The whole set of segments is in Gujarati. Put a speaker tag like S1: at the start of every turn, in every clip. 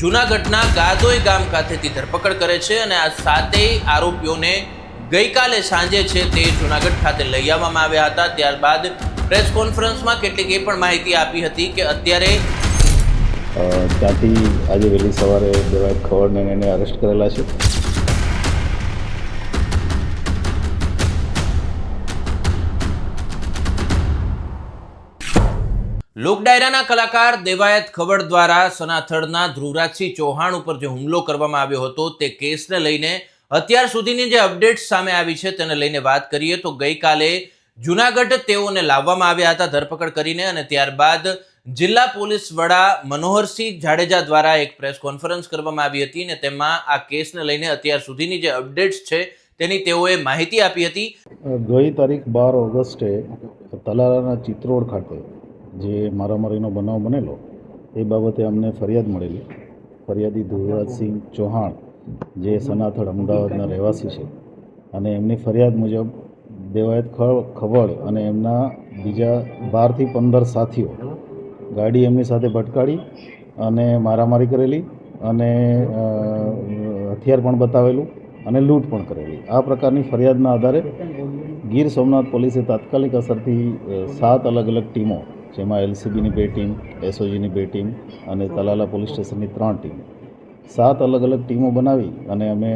S1: જૂનાગઢના ગાદોઈ ગામ ખાતેથી ધરપકડ કરે છે અને આ સાતેય આરોપીઓને ગઈકાલે સાંજે છે તે જૂનાગઢ ખાતે લઈ આવવામાં આવ્યા હતા. ત્યારબાદ પ્રેસ કોન્ફરન્સમાં કેટલીક એ પણ માહિતી આપી હતી કે અત્યારે
S2: ત્યાંથી આજે વહેલી સવારે દેવાયત ખવડને એને અરેસ્ટ કરેલા છે.
S1: લોકડાયરાના કલાકાર દેવાયત ખબર દ્વારા સનાથળના ધ્રુવરાજસિંહ ચૌહાણ ઉપર જે હુમલો કરવામાં આવ્યો હતો તે કેસને લઈને અત્યાર સુધીની જે અપડેટ્સ સામે આવી છે તેને લઈને વાત કરીએ તો ગઈકાલે જુનાગઢ તેઓને લાવવામાં આવ્યા હતા ધરપકડ કરીને અને ત્યારબાદ જિલ્લા પોલીસ વડા મનોહરસિંહ જાડેજા દ્વારા એક પ્રેસ કોન્ફરન્સ કરવામાં આવી હતી અને તેમાં આ કેસને લઈને અત્યાર સુધીની જે અપડેટ્સ છે તેની તેઓએ માહિતી આપી હતી.
S2: ગઈ તારીખ બાર ઓગસ્ટે તલાલાના ચિત્રોડ ખાતે જે મારામારીનો બનાવ બનેલો, એ બાબતે અમને ફરિયાદ મળેલી. ફરિયાદી ધ્રુવરાજસિંહ ચૌહાણ, જે સનાથળ અમદાવાદના રહેવાસી છે અને એમની ફરિયાદ મુજબ દેવાયત ખવડ અને એમના બીજા બારથી પંદર સાથીઓ ગાડી એમની સાથે ભટકાડી અને મારામારી કરેલી અને હથિયાર પણ બતાવેલું અને લૂંટ પણ કરેલી. આ પ્રકારની ફરિયાદના આધારે ગીર સોમનાથ પોલીસે તાત્કાલિક અસરથી સાત અલગ અલગ ટીમો, જેમાં એલસીબીની બે ટીમ, એસઓજીની બે ટીમ અને તલાલા પોલીસ સ્ટેશનની ત્રણ ટીમ, સાત અલગ અલગ ટીમો બનાવી અને અમે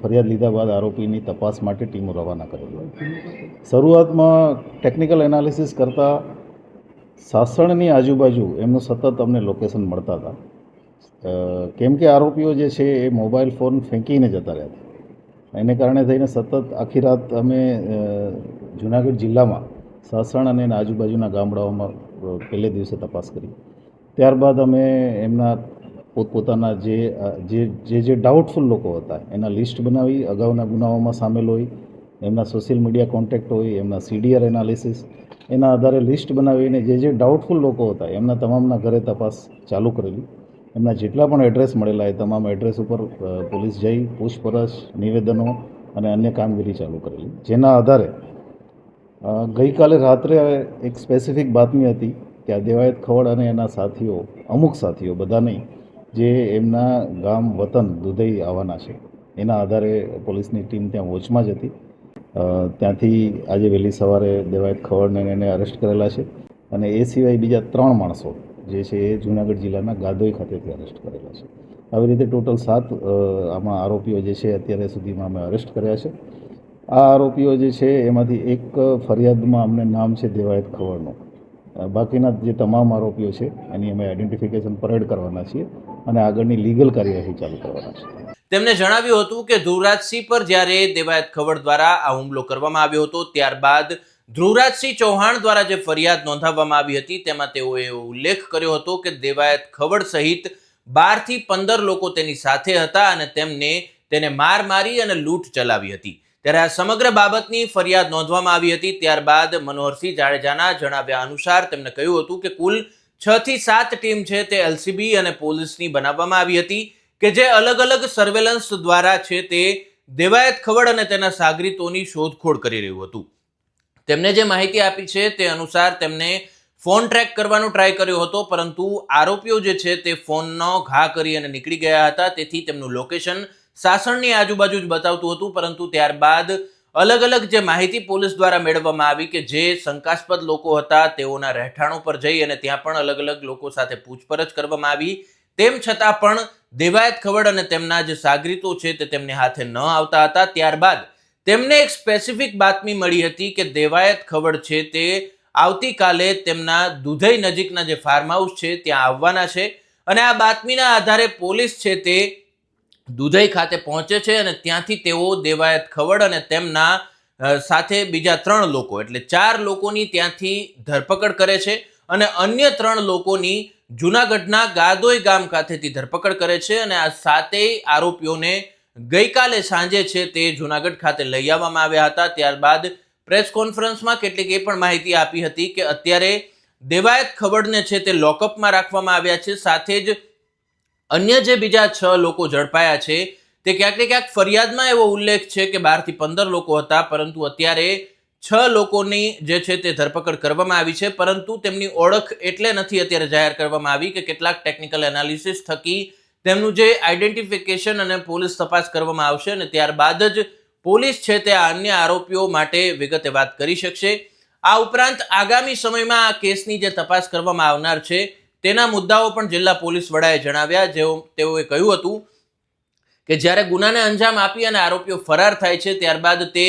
S2: ફરિયાદ લીધા બાદ આરોપીની તપાસ માટે ટીમો રવાના કરેલી. શરૂઆતમાં ટેકનિકલ એનાલિસિસ કરતાં સાસણની આજુબાજુ એમનું સતત અમને લોકેશન મળતા હતા. કેમ કે આરોપીઓ જે છે એ મોબાઈલ ફોન ફેંકીને જતા રહ્યા હતા. એને કારણે થઈને સતત આખી રાત અમે જુનાગઢ જિલ્લામાં સાસણ અને એના આજુબાજુના ગામડાઓમાં પહેલે દિવસે તપાસ કરી. ત્યારબાદ અમે એમના પોતપોતાના જે જે જે ડાઉટફુલ લોકો હતા, એના લિસ્ટ બનાવી, અગાઉના ગુનાઓમાં સામેલ હોય, એમના સોશિયલ મીડિયા કોન્ટેક્ટ હોય, એમના સીડીઆર એનાલિસિસ એના આધારે લિસ્ટ બનાવીને જે જે ડાઉટફુલ લોકો હતા, એમના તમામના ઘરે તપાસ ચાલુ કરેલી. એમના જેટલા પણ એડ્રેસ મળેલા એ તમામ એડ્રેસ ઉપર પોલીસ જઈ, પૂછપરછ, નિવેદનો અને અન્ય કામગીરી ચાલુ કરેલી. જેના આધારે ગઈકાલે રાત્રે એક સ્પેસિફિક બાતમી હતી કે આ દેવાયત ખવડ અને એના સાથીઓ, અમુક સાથીઓ બધા નહીં જે એમના ગામ, વતન, દુધઈ આવવાના છે, એના આધારે પોલીસની ટીમ ત્યાં વોચમાં જ હતી. ત્યાંથી આજે વહેલી સવારે દેવાયત ખવડને એને અરેસ્ટ કરેલા છે અને એ સિવાય બીજા ત્રણ માણસો જે છે એ જૂનાગઢ જિલ્લાના ગાદોઈ ખાતેથી અરેસ્ટ કરેલા છે. આવી રીતે ટોટલ સાત આમાં આરોપીઓ જે છે અત્યારે સુધીમાં અમે અરેસ્ટ કર્યા છે. આ આરોપીઓ જે છે એમાંથી એક ફરિયાદમાં અમને નામ છે દેવાયત ખવડનું. બાકીના જે તમામ આરોપીઓ છે એની અમે આઈડેન્ટિફિકેશન પરેડ કરવાના છીએ અને આગળની લીગલ કાર્યવાહી ચાલુ કરવાના છે
S1: તેમણે જણાવ્યું હતું કે ધ્રુવરાજસિંહ પર જ્યારે દેવાયત ખવડ દ્વારા આ હુમલો કરવામાં આવ્યો હતો, ત્યારબાદ ધ્રુવરાજસિંહ ચૌહાણ દ્વારા જે ફરિયાદ નોંધાવવામાં આવી હતી, તેમાં તેઓએ ઉલ્લેખ કર્યો હતો કે દેવાયત ખવડ સહિત બારથી પંદર લોકો તેની સાથે હતા અને તેમને તેને માર મારી અને લૂંટ ચલાવી હતી. ત્યારે આ સમગ્ર બાબતની ફરિયાદ નોંધવામાં આવી હતી. ત્યારબાદ મનોહરસિંહ જાડેજાના જણાવ્યા અનુસાર તેમણે કહ્યું હતું કે કુલ છ થી સાત ટીમ છે તે એલસીબી અને પોલીસની બનાવવામાં આવી હતી કે જે અલગ અલગ સર્વેલન્સ દ્વારા છે તે દેવાયત ખવડ અને તેના સાગરીતોની શોધખોળ કરી રહ્યું હતું. તેમને જે માહિતી આપી છે તે અનુસાર તેમને ફોન ટ્રેક કરવાનો ટ્રાય કર્યો હતો, પરંતુ આરોપીઓ જે છે તે ફોનનો ઘા કરી અને નીકળી ગયા હતા. તેથી તેમનું લોકેશન સાસણની આજુબાજુ જ બતાવતું હતું, પરંતુ ત્યારબાદ અલગ અલગ જે માહિતી પોલીસ દ્વારા મેળવવામાં આવી કે જે શંકાસ્પદ લોકો હતા, તેઓના રહેઠાણો પર જઈ અને ત્યાં પણ અલગ અલગ લોકો સાથે પૂછપરછ કરવામાં આવી. તેમ છતાં પણ દેવાયત ખવડ અને તેમના જે સાગરીતો છે તે તેમને હાથે ન આવતા હતા. ત્યારબાદ તેમને એક સ્પેસિફિક બાતમી મળી હતી કે દેવાયત ખવડ છે તે આવતીકાલે તેમના દુધઈ નજીકના જે ફાર્મ હાઉસ છે ત્યાં આવવાના છે. અને આ બાતમીના આધારે પોલીસ છે તે દુધઈ ખાતે પહોંચે છે અને ત્યાંથી તેઓ દેવાયત ખવડ અને તેમના સાથે બીજા ત્રણ લોકો, એટલે ચાર લોકોની ત્યાંથી ધરપકડ કરે છે અને અન્ય ત્રણ લોકોની જૂનાગઢના ગાદોઈ ગામ ખાતેથી ધરપકડ કરે છે અને આ સાતેય આરોપીઓને ગઈકાલે સાંજે છે તે જૂનાગઢ ખાતે લઈ આવવામાં આવ્યા હતા. ત્યારબાદ પ્રેસ કોન્ફરન્સમાં કેટલીક એ પણ માહિતી આપી હતી કે અત્યારે દેવાયત ખબરને છે તે લોકઅપમાં રાખવામાં આવ્યા છે. સાથે જ અન્ય જે બીજા છ લોકો ઝડપાયા છે તે ક્યાંક ને ક્યાંક ફરિયાદમાં એવો ઉલ્લેખ છે કે બારથી પંદર લોકો હતા, પરંતુ અત્યારે છ લોકોની જે છે તે ધરપકડ કરવામાં આવી છે. પરંતુ તેમની ઓળખ એટલે નથી અત્યારે જાહેર કરવામાં આવી કે કેટલાક ટેકનિકલ એનાલિસિસ થકી તેમનું જે આઈડેન્ટિફિકેશન અને પોલીસ તપાસ કરવામાં આવશે અને ત્યારબાદ જ પોલીસ છે તે અન્ય આરોપીઓ માટે વિગતે વાત કરી શકશે. આ ઉપરાંત આગામી સમયમાં આ કેસની જે તપાસ કરવામાં આવનાર છે, તેના મુદ્દાઓ પણ જિલ્લા પોલીસ વડાએ જણાવ્યા, જેઓ તેઓએ કહ્યું હતું કે જ્યારે ગુનાને અંજામ આપી અને આરોપીઓ ફરાર થાય છે, ત્યારબાદ તે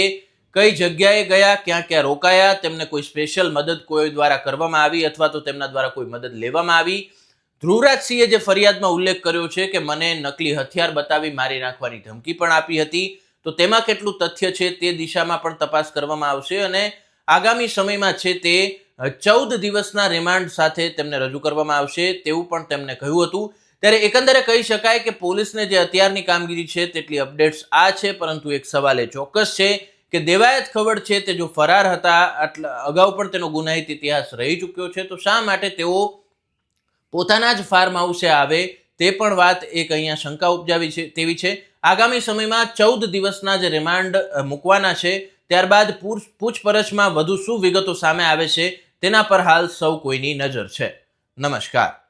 S1: કઈ જગ્યાએ ગયા, ક્યાં ક્યાં રોકાયા, તેમને કોઈ સ્પેશિયલ મદદ કોઈ દ્વારા કરવામાં આવી અથવા તો તેમના દ્વારા કોઈ મદદ લેવામાં આવી ધ્રુવરાજસિંહે જે ફરિયાદમાં ઉલ્લેખ કર્યો છે કે મને નકલી હથિયાર બતાવી મારી નાખવાની ધમકી પણ આપી હતી, તો તેમાં કેટલું તથ્ય છે તે દિશામાં પણ તપાસ કરવામાં આવશે અને આગામી સમયમાં છે તે ચૌદ દિવસના રિમાન્ડ સાથે તેમને રજૂ કરવામાં આવશે તેવું પણ તેમણે કહ્યું હતું. ત્યારે એકંદરે કહી શકાય કે પોલીસને જે અત્યારની કામગીરી છે તેટલી અપડેટ્સ આ છે, પરંતુ એક સવાલ એ ચોક્કસ છે કે દેવાયત ખબર છે તે જો ફરાર હતા, આટલા અગાઉ પણ તેનો ગુનાહિત ઇતિહાસ રહી ચૂક્યો છે, તો શા માટે તેઓ પોતાના જ ફાર્મ હાઉસે આવે, તે પણ વાત એક અહીંયા શંકા ઉપજાવી છે, તેવી છે. આગામી સમયમાં ચૌદ દિવસના જ રિમાન્ડ મૂકવાના છે. ત્યારબાદ પૂછ- પૂછપરછમાં વધુ શું વિગતો સામે આવે છે, તેના પર હાલ સૌ કોઈની નજર છે. નમસ્કાર.